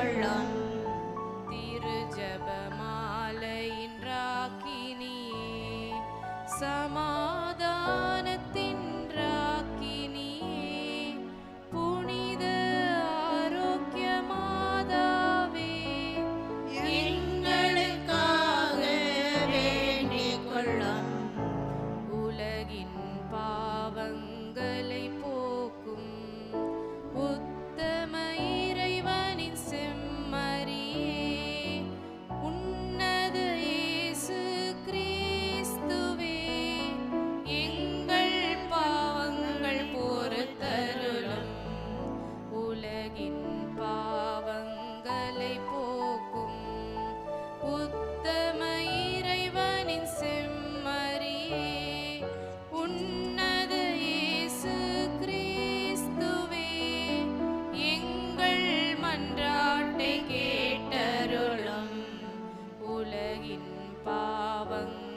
கொள்ளும் திரு ஜபமாலையின் ராக்கினியே சமா 把温